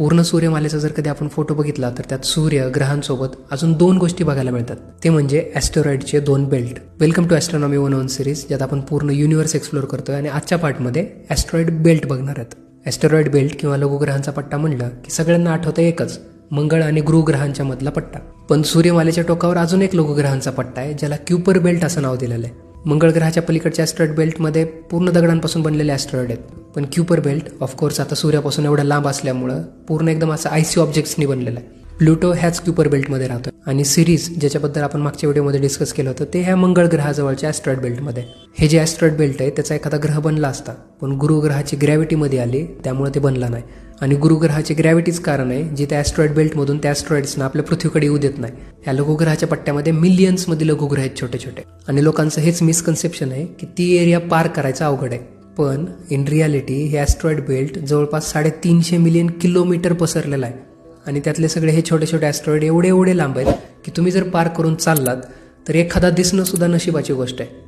पूर्ण सूर्यमालेचा जर कधी आपण फोटो बघितला तर त्यात सूर्य ग्रहांसोबत अजून दोन गोष्टी बघायला मिळतात. ते म्हणजे ॲस्टरॉइडचे दोन belt welcome to astronomy one one series ज्यात आपण पूर्ण युनिव्हर्स एक्सप्लोर करतोय आणि आजच्या पार्टमध्ये ॲस्ट्रॉइड बेल्ट बघणार आहेत. ॲस्टरॉइड बेल्ट किंवा लघुग्रहांचा पट्टा म्हणलं की सगळ्यांना आठवतं एकच मंगळ आणि गृहग्रहांच्या मधला पट्टा. पण सूर्यमालेच्या टोकावर अजून एक लघुग्रहांचा पट्टा आहे ज्याला क्युपर बेल्ट असं नाव दिलेलं आहे. मंगळ ग्रहाच्या पलीकडच्या ॲस्ट्रॉइड बेल्टमध्ये पूर्ण दगडांपासून बनलेले ॲस्ट्रॉइड आहेत. पण क्युपर बेल्ट ऑफकोर्स आता सूर्यापासून एवढा लांब असल्यामुळं पूर्ण एकदम असं आयसी ऑब्जेक्ट्सनी बनलेलं आहे. प्लुटो ह्याच क्युपर बेल्टमध्ये राहतो आणि सिरीज ज्याच्याबद्दल आपण मागच्या व्हिडिओमध्ये डिस्कस केलं होतं ते ह्या मंगळ ग्रहाजवळच्या ॲस्ट्रॉइड बेल्टमध्ये हे जे ॲस्ट्रॉइड बेल्ट आहे त्याचा एखादा ग्रह बनला असता पण गुरुग्रहाची ग्रॅव्हिटीमध्ये आली त्यामुळे ते बनला नाही. आणि गुरुग्रहाची ग्रॅव्हिटीच कारण आहे जी त्या ॲस्ट्रॉइड बेल्टमधून त्या ॲस्ट्रॉइड्सना आपल्या पृथ्वीकडे येऊ देत नाही. या लघुग्रहाच्या पट्ट्यामध्ये मिलियन्समध्ये लघुग्रह आहेत छोटे छोटे आणि लोकांचं हेच मिसकन्सेप्शन आहे की ती एरिया पार करायचं अवघड आहे. पण इन रियालिटी हे ॲस्ट्रॉइड बेल्ट जवळपास साडेतीनशे मिलियन किलोमीटर पसरलेलं आहे. आणि त्यातले सगळे हे छोटे छोटे ॲस्ट्रॉइड एवढे एवढे लांब आहेत की तुम्ही जर पार करून चाललात तर एखादा दिसणं सुद्धा नशिबाची गोष्ट आहे.